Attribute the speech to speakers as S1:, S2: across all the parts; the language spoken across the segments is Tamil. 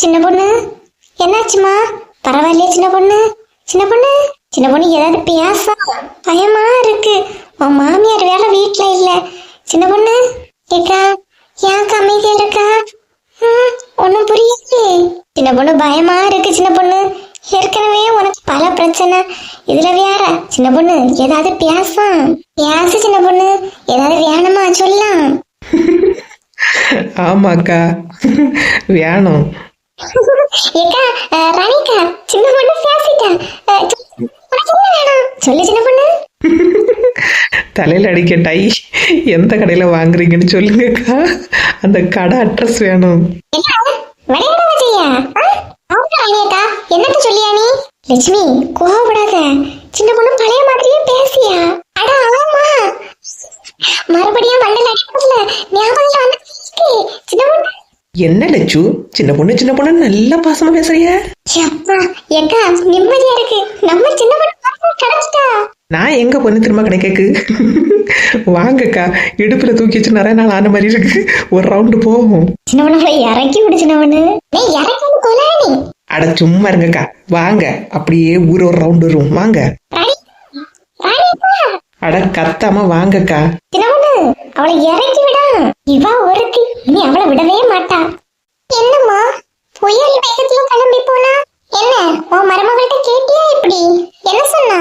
S1: சின்ன பொண்ணு? என்னாச்சுமா பரவாயில்லையே சின்ன பொண்ணு. சின்ன பொண்ணு? சின்ன பொண்ணு ஏதாவது பேசா பயமா இருக்கு. உன் மாமியார் வேலை வீட்ல இல்ல. சின்ன பொண்ணு? ஏக்கா ஏன் அமைதியா இருக்கா? ம், ஒண்ணும் புரியல சின்ன பொண்ணு பயமா இருக்கு சின்ன பொண்ணு. ஏற்கனவே உனக்கு பல பிரச்சனை. இதுல வேற சின்ன பொண்ணு ஏதாவது பேசாம் பேசு சின்ன பொண்ணு. ஏதாவது வேணுமா? சொல்லலாம்.
S2: ஆமாக்கா. வேணும்.
S1: ஏக்கா ராணிக்கா சின்ன பொண்ணு பேசிட்டா சொல்லு, சின்ன பொண்ணு.
S2: தலையில் அடிக்க டை. எந்த கடையில் வாங்குறீங்கன்னு சொல்லுங்கக்கா. அந்த கடை அட்ரஸ் வேணும்.
S1: என்னத்த சொல்லியா நீ? லட்சுமி கோவப்படாத. சின்ன பொண்ணு பழைய மாதிரியே பேசியா? அட ஆமா. மறுபடியும் மண்டல அடிப்படல ஞாபகம் வந்து சின்ன பொண்ணு
S2: என்ன லட்சு சின்ன பொண்ணு சின்ன பொண்ணு நல்லா பாசமா பேசுறிய.
S1: நிம்மதியா இருக்கு. நம்ம சின்ன பொண்ணு கிடைச்சிட்டா?
S2: நான் எங்க பொண்ணு திரும்ப கிடைக்கக்கு? வாங்கக்கா இடுப்புல தூக்கி வச்சு நிறைய நாள் ஆன மாதிரி இருக்கு. ஒரு ரவுண்டு போவோம்.
S1: சின்ன பொண்ணு இறக்கி விடு சின்ன பொண்ணு.
S2: அட சும்மா இருங்கக்கா. வாங்க அப்படியே ஊர் ஒரு ரவுண்டு வரும் வாங்க. அட கத்தாம வாங்கக்கா.
S1: சின்ன அவளை இறக்கி விடா. இவா ஒருத்தி இனி அவளை விடவே மாட்டா. என்னம்மா புயல் வேகத்துல கிளம்பி போனா என்ன உன் மருமகள்கிட்ட கேட்டியா இப்படி என்ன சொன்னா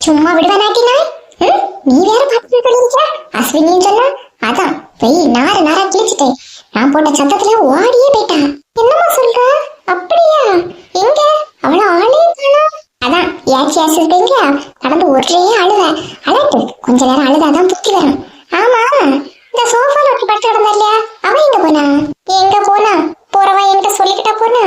S1: சும்மா விடுவானாட்டினா ம்? நீ வேற பார்த்து சொல்லிருக்க அஸ்வினின்னு சொன்னா அதான் வெய் நார நாரா கிழிச்சிட்டேன் நான் போட்ட சத்தத்துல ஓடியே போயிட்டான் என்னம்மா சொல்ற அப்படியா எங்க அவள ஆளே காணோம் அதான் ஏச்சி ஆசிட்டீங்க கடந்து ஒரே அழுவ அழட்டு கொஞ்ச நேரம் அழுதாதான் புத்தி வரும் ஆமா இந்த சோஃபால ஒட்டி படுத்து கிடந்தா இல்லையா அவ எங்க போனா எங்க போனா போறவா என்கிட்ட சொல்லிக்கிட்டா போனா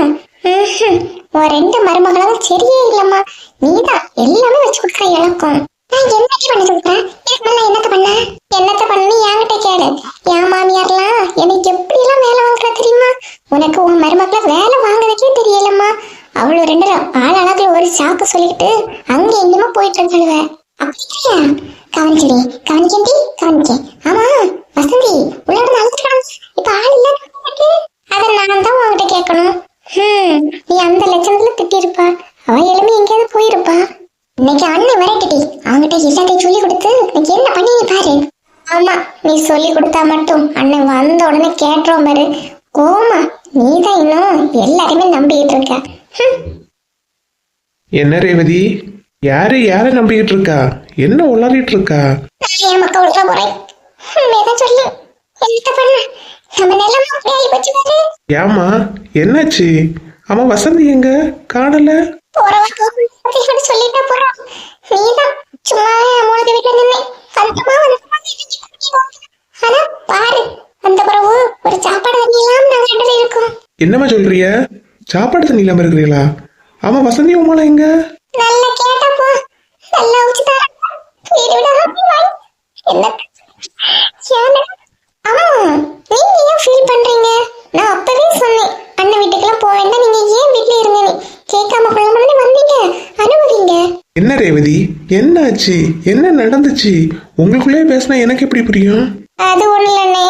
S1: ம்ஹும். உன் ரெண்டு மருமகளும் சரியே இல்லம்மா நீதான் எல்லாமே வச்சு கொடுக்குற இழக்கம் நான் என்னடி பண்ண சொல்றேன் இதுக்கு மேல என்னத்த பண்ண என்னத்த பண்ணி என்கிட்ட கேளு என் மாமியார்லாம் எனக்கு எப்படி எல்லாம் வேலை வாங்குறா தெரியுமா உனக்கு உன் மருமக்களை வேலை வாங்குறதுக்கே தெரியலம்மா அவ்வளவு ரெண்டு ஆள் அழகுல ஒரு சாக்கு சொல்லிட்டு அங்க எங்கேயுமா போயிட்டு இருக்காளுவ அப்படியா? கவனிக்கடி கவனிக்கண்டி கவனிக்க ஆமா வசந்தி உள்ள இருந்து இப்ப ஆள் இல்ல. அத நான் தான் உங்ககிட்ட கேட்கணும். ஹம் நீ அந்த லட்சணத்துல திட்டிருப்பா அவ எலும்பி எங்கேயாவது போயிருப்பா. இன்னைக்கு அண்ணன் விரட்டிட்டி அவன்கிட்ட எல்லாத்தையும் சொல்லி கொடுத்து இன்னைக்கு என்ன பண்ணி நீ பாரு. ஆமா நீ சொல்லி கொடுத்தா மட்டும் அண்ணன் வந்த உடனே கேட்டுறோம் பாரு. கோமா நீ தான் இன்னும் எல்லாருமே நம்பிக்கிட்டு இருக்க. ஹம்.
S2: என்ன ரேவதி? யாரு யாரை நம்பிக்கிட்டு இருக்கா என்ன உளறிட்டு இருக்கா ஏமா என்னாச்சு? அவன் வசந்தி எங்க? காணல? என்னம்மா சொல்றிய? சாப்பாடு தண்ணி இல்லாம இருக்கிறீங்களா? அவன் வசந்தி உமால எங்க?
S1: நல்லா கேட்டப்போ நல்லா உச்சி தர. வீடு விட என்ன? ஆமா நீங்க ஏன் ஃபீல் பண்றீங்க? நான் அப்பவே சொன்னேன் அண்ணன் வீட்டுக்கெல்லாம் போக வேண்டாம் நீங்க ஏன் வீட்ல இருங்க கேட்காம கொள்ளாம வந்தீங்க அனுமதிங்க.
S2: என்ன ரேவதி? என்னாச்சு? என்ன நடந்துச்சு? உங்களுக்குள்ளே பேசினா எனக்கு எப்படி புரியும்?
S1: அது ஒண்ணு இல்லண்ணே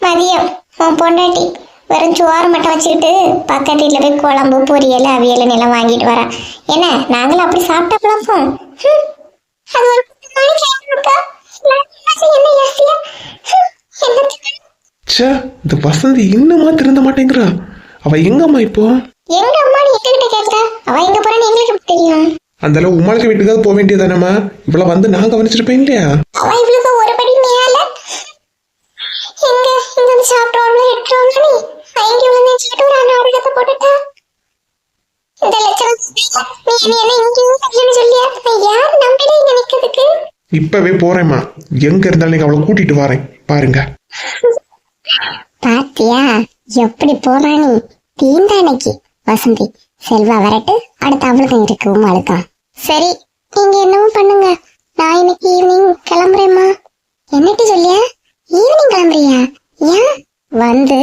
S1: மதியம் உன் பொண்டாட்டி. வெறும் சோறு மட்டும் வச்சுக்கிட்டு பக்கத்து வீட்டில் போய் குழம்பு பொரியல் அவியல் எல்லாம் வாங்கிட்டு வரேன் என்ன நாங்களும் அப்படி சாப்பிட்டா பழப்போம் ஹம். அது ஒரு
S2: ச்சே இந்த வசந்தி இன்னுமா திருந்த மாட்டேங்கிறா. அவ எங்கம்மா இப்போ?
S1: எங்க அம்மா நீ எங்ககிட்ட கேட்கற அவ எங்க போறான்னு எங்களுக்கு தெரியும்?
S2: அந்த அளவு உமாளுக்கு வீட்டுக்காவது போக வேண்டியதானம்மா இவ்வளவு வந்து நான் கவனிச்சிருப்பேன் இல்லையா?
S1: அவ மேல எங்க? இங்க வந்து சாப்பிடுவாங்க எடுத்துருவாங்க நீ? ஐந்து விழுந்து வச்சுக்கிட்டு ஒரு நாடகத்தை போட்டுட்டா. இந்த நீ என்ன இங்கேயும் சொல்லியா? யார் நம்பிட இங்க நிக்கிறதுக்கு?
S2: இப்பவே போறேம்மா. எங்க இருந்தாலும் நீங்க அவளை கூட்டிட்டு வரேன். பாருங்க.
S1: பாத்தியா? எப்படி போறா நீ தீந்தானைக்கு வசந்தி செல்வா வரட்டு. அடுத்து அவளுக்கும் இருக்கு உமாளுக்கா சரி நீங்க என்னவோ பண்ணுங்க. நான் இன்னைக்கு ஈவினிங் கிளம்புறேம்மா. என்னட்டு சொல்லியா? ஈவினிங் கிளம்புறியா ஏன்? வந்து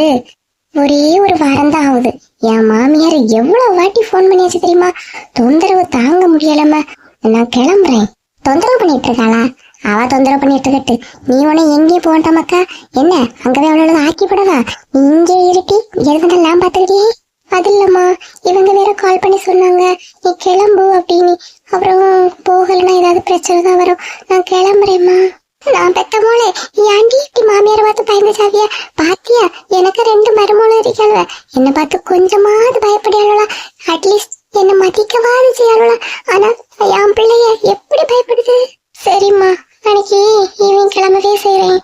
S1: ஒரே ஒரு வாரம் தான் ஆகுது. என் மாமியார் எவ்வளவு வாட்டி ஃபோன் பண்ணியாச்சு தெரியுமா? தொந்தரவு தாங்க முடியலம்மா. நான் கிளம்புறேன். தொந்தரவு பண்ணிட்டு இருக்காளா? அவ தொந்தரவு பண்ணிட்டு இருக்கட்டு. நீ உன எங்கேயும் போகட்டாமக்கா என்ன? அங்கவே அவளோட ஆக்கி போடவா? நீ இங்கே இருட்டி எதுக்கு பார்த்துருக்கியே
S3: அது இல்லம்மா. இவங்க வேற கால் பண்ணி சொன்னாங்க. நீ கிளம்பு அப்படின்னு. அப்புறம் போகலன்னா ஏதாவது பிரச்சனை தான் வரும். நான் கிளம்புறேம்மா. நான் பெத்த மோளே ஏன்டி இப்படி மாமியாரை பார்த்து பயந்து சாவியா பாத்தியா எனக்கு ரெண்டு மருமோளும் இருக்காளுவ. என்ன பார்த்து கொஞ்சமாவது பயப்படியாளா அட்லீஸ்ட் என்ன மதிக்கவாது செய்யாளா ஆனா என் பிள்ளைய எப்படி பயப்படுது? சரிம்மா அன்னைக்கு ஈவினிங் கிளம்பவே செய்றேன்.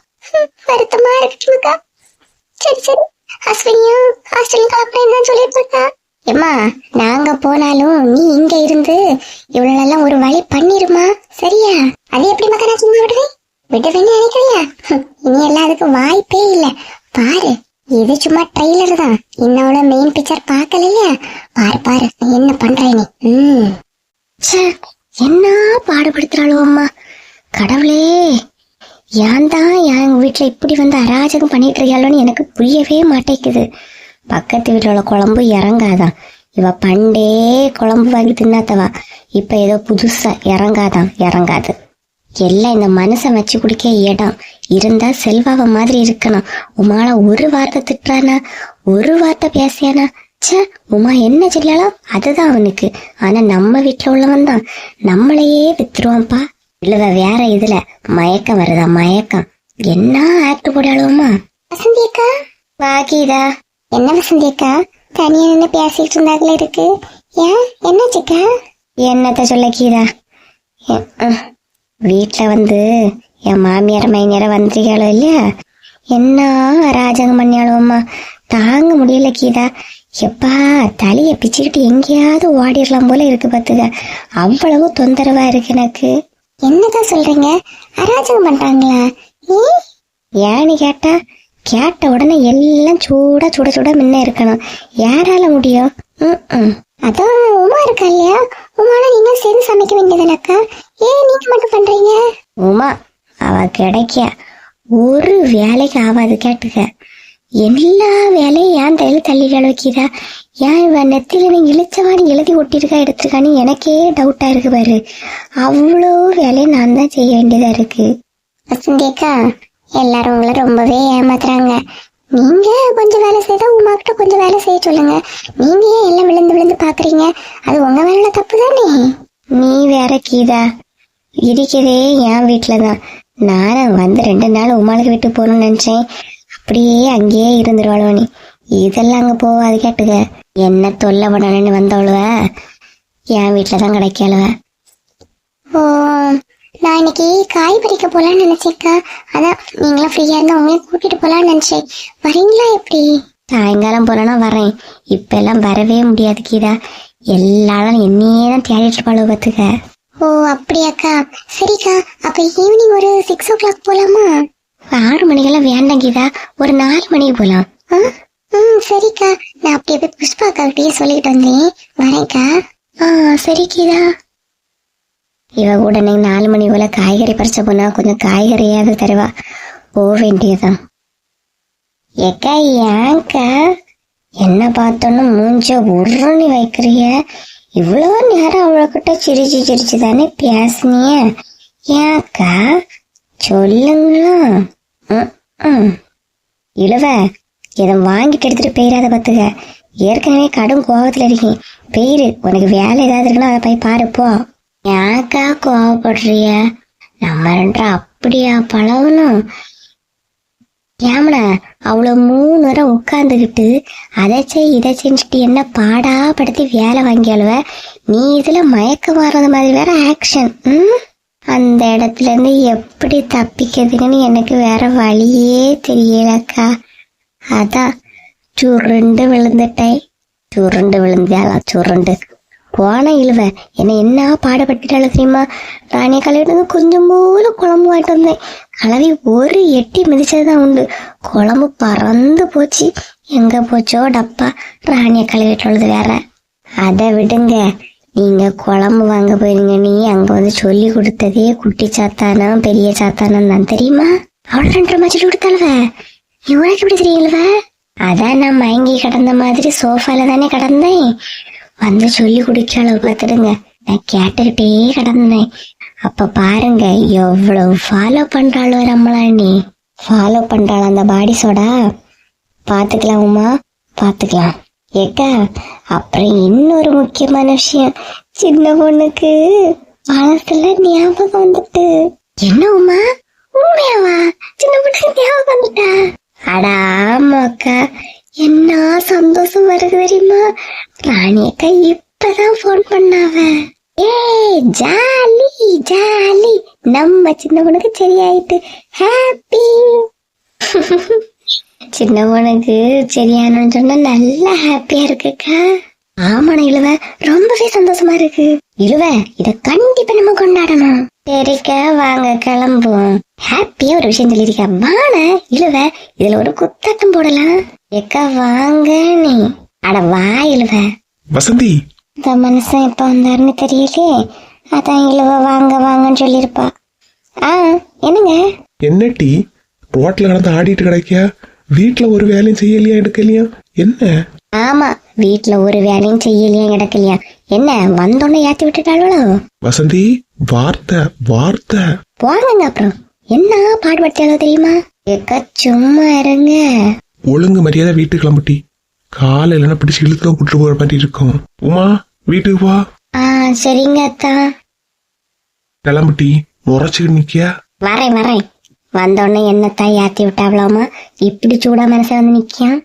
S3: வருத்தமா இருக்குச்சுக்கா சரி சரி. அஸ்வினியும் ஹாஸ்டல் கிளம்புறேன்னு சொல்லிட்டு இருக்கா எம்மா நாங்க போனாலும் நீ இங்க இருந்து இவ்வளவு எல்லாம் ஒரு வழி பண்ணிருமா? சரியா? அது எப்படி மக்கா நான் சும்மா விடுவேன்? விடுவேன்னு நினைக்கிறியா இனி எல்லாம் அதுக்கு வாய்ப்பே இல்ல. பாரு இது சும்மா ட்ரெய்லர் தான். இன்னோட மெயின் பிக்சர் பார்க்கலையா? பாரு பாரு என்ன பண்ற நீ ம். ச்சே, என்ன பாடுபடுத்துறாளோ அம்மா. கடவுளே ஏன் தான் என் வீட்டில் இப்படி வந்து அராஜகம் பண்ணிட்டு இருக்காளோன்னு எனக்கு புரியவே மாட்டேங்குது. பக்கத்து வீட்டில் உள்ள குழம்பு இறங்காதான். இவ பண்டே குழம்பு வாங்கி தின்னாத்தவா. இப்போ ஏதோ புதுசாக இறங்காதான் இறங்காது. எல்லாம் இந்த மனுஷன் வச்சு குடிக்க இடம் இருந்தா செல்வாவ மாதிரி இருக்கணும். உமால ஒரு வார்த்தை திட்டுறானா? ஒரு வார்த்தை பேசியானா? ச்சே உமா என்ன சொல்லாலும் அதுதான் அவனுக்கு. ஆனா நம்ம வீட்டுல உள்ளவன் தான். நம்மளையே வித்துருவான்ப்பா. இல்லவ வேற இதுல. மயக்கம் வருதா? மயக்கம். என்ன ஆக்ட் போடாளுமா வசந்தி அக்கா வாகிதா என்ன வசந்தி அக்கா தனியா நின்று பேசிட்டு இருந்தாங்களே இருக்கு. ஏன்? என்னாச்சுக்கா? என்னத்த சொல்ல கீதா? வீட்டில் வந்து என் மாமியார் மைனியார வந்திருக்காளோ இல்லையா என்ன அராஜகம் பண்ணியாளுவம்மா தாங்க முடியல கீதா. எப்பா தலையை பிச்சுக்கிட்டு எங்கேயாவது ஓடிடலாம் போல இருக்கு பார்த்துக்க. அவ்வளவு தொந்தரவா இருக்கு எனக்கு. என்னதான் சொல்றீங்க? அராஜகம் பண்றாங்களா? ஏன்னு கேட்டா கேட்ட உடனே எல்லாம் சூடா சுட சுட முன்ன இருக்கணும். யாரால முடியும்? அதான் உமா இருக்கா இல்லையா? உமால நீங்க சேர்ந்து சமைக்க வேண்டியதுனாக்கா ஏன் நீங்க மட்டும் பண்றீங்க? உமா அவ கிடைக்க. ஒரு வேலைக்கு ஆகாது கேட்டுக்க. எல்லா வேலையும் ஏன் தையில தள்ளி வைக்கிறா ஏன் இவன் நெத்தில நீ இழிச்சவான்னு எழுதி ஒட்டிருக்கா எடுத்திருக்கான்னு எனக்கே டவுட்டா இருக்கு பாரு. அவ்வளோ வேலையை நான் தான் செய்ய வேண்டியதா இருக்கு. வசந்தியக்கா எல்லாரும் உங்களை ரொம்பவே ஏமாத்துறாங்க. நீங்க கொஞ்சம் வேலை செய்தா உமா கிட்ட கொஞ்சம் வேலை செய்ய சொல்லுங்க. நீங்க ஏன் எல்லாம் விழுந்து விழுந்து பாக்குறீங்க? அது உங்க வேலை தப்பு தானே நீ வேற கீதா. இருக்கிறதே என் வீட்டில தான் நானும் வந்து ரெண்டு நாள் உமாளுக்கு விட்டு போகணும்னு நினைச்சேன். அப்படியே அங்கேயே இருந்துருவாளோ நீ. இதெல்லாம் அங்க போவாது கேட்டுக்க. என்ன தொல்லை பண்ணணும்னு வந்தவளுவ? என் வீட்டில தான் கிடைக்கலுவ. ஓ நான் இன்னைக்கு காய் பறிக்க போலான்னு நினைச்சேக்கா அதான் நீங்களும் ஃப்ரீயா இருந்தா உங்களையும் கூட்டிட்டு போலான்னு நினைச்சேன். வரீங்களா எப்படி? சாயங்காலம் போலனா வரேன். இப்ப எல்லாம் வரவே முடியாது கீதா. எல்லாரும் என்னையே தான் தேடிட்டு இருப்பாளோ பார்த்துக்க. ஓ அப்படியாக்கா. சரிக்கா. அப்ப ஈவினிங் ஒரு சிக்ஸ் ஓ கிளாக் போலாமா? ஆறு மணிக்கெல்லாம் வேண்டாம் கீதா. ஒரு நாலு மணிக்கு போலாம். ஆ? ம் சரிக்கா. நான் அப்படியே போய் புஷ்பாக்காக்கிட்டே சொல்லிட்டு வந்தேன். வரேன்க்கா. ஆ சரி கீதா. இவ கூட நீ நாலு மணி போல காய்கறி பறிச்ச போனா கொஞ்சம் காய்கறியாவது தருவா போக வேண்டியதுதான் ஏக்கா ஏங்கா என்ன பார்த்தோன்னு மூஞ்ச உருணி வைக்கிறிய இவ்வளவு நேரம் அவளக்கிட்ட சிரிச்சு சிரிச்சு தானே பேசினிய ஏக்கா சொல்லுங்களா ம், ம். இழுவ இதை வாங்கிட்டு எடுத்துட்டு போயிடாத பத்துக ஏற்கனவே கடும் கோபத்துல இருக்கேன் பெயிரு உனக்கு வேலை ஏதாவது இருக்குன்னா அதை போய் பாருப்போ போ கோவப்படுறிய? நம்ம ரெண்டா அப்படியா பழகணும்? ஏமடா அவ்வளவு மூணு வரை உட்காந்துக்கிட்டு அதை செய் இதை செஞ்சுட்டு என்ன பாடா படுத்தி வேலை வாங்கியாளுவ நீ இதுல மயக்க வர்றது மாதிரி வேற ஆக்ஷன் ம்? அந்த இடத்துல இருந்து எப்படி தப்பிக்கிறதுன்னு எனக்கு வேற வழியே தெரியலக்கா. அதான் சுருண்டு விழுந்துட்டேன். சுருண்டு விழுந்தாளா சுருண்டு. போன இழுவ. என்ன என்ன பாடுபட்டுட்டாலும் தெரியுமா? ராணிய கழுவிட்டு வந்து கொஞ்சம் போல குழம்பு வாங்கிட்டு வந்தேன். கலவி ஒரு எட்டி மிதிச்சதுதான் உண்டு. குழம்பு பறந்து போச்சு. எங்க போச்சோ டப்பா. ராணிய கழுவிட்டுள்ளது வேற. அதை விடுங்க. நீங்க குழம்பு வாங்க போயிருங்க. நீ அங்க வந்து சொல்லி கொடுத்ததே குட்டி சாத்தானம் பெரிய சாத்தானம் தான் தெரியுமா? அவள் ரெண்டரை மாதிரி கொடுத்தாளுவ. இவனுக்கு எப்படி தெரியலவ அதான் நான் மயங்கி கிடந்த மாதிரி சோஃபால தானே கிடந்தேன். வந்து சொல்லி குடிக்காள பார்த்துடுங்க. நான் கேட்டுக்கிட்டே கிடந்தேன். அப்ப பாருங்க எவ்வளவு ஃபாலோ பண்றாளோ நம்மளா நீ ஃபாலோ பண்றாள் அந்த பாடி சோடா பாத்துக்கலாம் உமா. பாத்துக்கலாம் ஏக்கா அப்புறம் இன்னொரு முக்கியமான விஷயம். சின்ன பொண்ணுக்கு மனசுல ஞாபகம் வந்துட்டு. என்ன உமா? உண்மையாவா? சின்ன பொண்ணுக்கு ஞாபகம் வந்துட்டா? அட ஆமாக்கா. என்ன சந்தோஷம் வருது தெரியுமா? ராணியக்கா இப்பதான் போன் பண்ணாவ. ஏய் ஜாலி ஜாலி. நம்ம சின்ன பொண்ணுக்கு சரியாயிட்டு. ஹாப்பி சின்ன பொண்ணுக்கு சரியானு சொன்னா நல்லா ஹாப்பியா இருக்குக்கா ஆமாண்ணா இழுவ ரொம்பவே சந்தோஷமா இருக்கு. இழுவ இத கண்டிப்பா நம்ம கொண்டாடணும். சரிக்கா வாங்க கிளம்புவோம். ஹாப்பியா ஒரு விஷயம் சொல்லியிருக்கா வாண இழுவ இதுல ஒரு குத்தாட்டம் போடலாம். எக்கா வாங்க நீ? அட வா இழுவ.
S4: வசந்தி.
S3: இந்த மனுஷன் எப்ப வந்தாருன்னு தெரியலையே. அதான் இழுவ வாங்க வாங்கன்னு சொல்லியிருப்பா. ஆ என்னங்க?
S4: என்ன டீ? ரோட்ல கடந்து ஆடிட்டு கிடைக்கியா? வீட்ல ஒரு வேலையும் செய்யலையா எடுக்கலையா? என்ன?
S3: ஆமா வீட்ல ஒரு வேலையும் செய்யலையா கிடக்கலையா என்ன வந்தோடனே ஏத்தி விட்டுட்டாளோ?
S4: வசந்தி வார்த்தை வார்த்தை.
S3: போங்க அப்புறம். என்ன பாடுபடுத்தாலோ தெரியுமா? எக்க சும்மா இருங்க.
S4: ஒழுங்கு மரியாதை வீட்டுக்கு கிளம்புட்டி. காலையில பிடிச்சு இழுத்து கூட்டு போற மாதிரி இருக்கும். உமா வீட்டுக்கு வா
S3: சரிங்க அத்தா.
S4: கிளம்புட்டி. முறைச்சுக்கிட்டு நிக்கியா?
S3: வரேன் வரேன். வந்தோடனே என்னத்தான் ஏத்தி விட்டாவலாமா? இப்படி சூடா மனச வந்து நிக்கியான்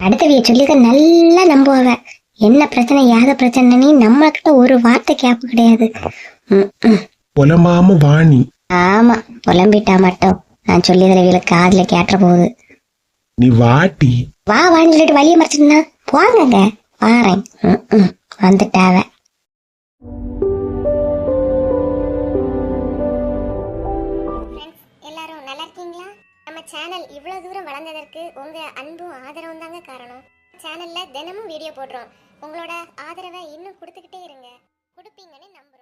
S3: அடுத்தவிய சொல்லிக்க நல்லா நம்புவாவ. என்ன பிரச்சனை யாத பிரச்சனைன்னு நம்ம கிட்ட ஒரு வார்த்தை கேப்பு கிடையாது.
S4: புலம்பாம வாணி.
S3: ஆமா புலம்பிட்டா மட்டும். நான் சொல்லியதுல இவளுக்கு காதுல கேட்டுற போகுது
S4: நீ வாட்டி
S3: வா வான்னு சொல்லிட்டு வழிய மறைச்சிருந்தா போங்கங்க. வாரேன். வந்துட்டாவ. எல்லாரும் நல்லா இருக்கீங்களா? நம்ம சேனல் இவ்வளவு தூரம் வளர்ந்ததற்கு உங்க அன்பும் ஆதரவும் தாங்க காரணம். சேனல்ல தினமும் வீடியோ போடுறோம். உங்களோட ஆதரவை இன்னும் கொடுத்துக்கிட்டே இருங்க. கொடுப்பீங்கன்னு நம்ப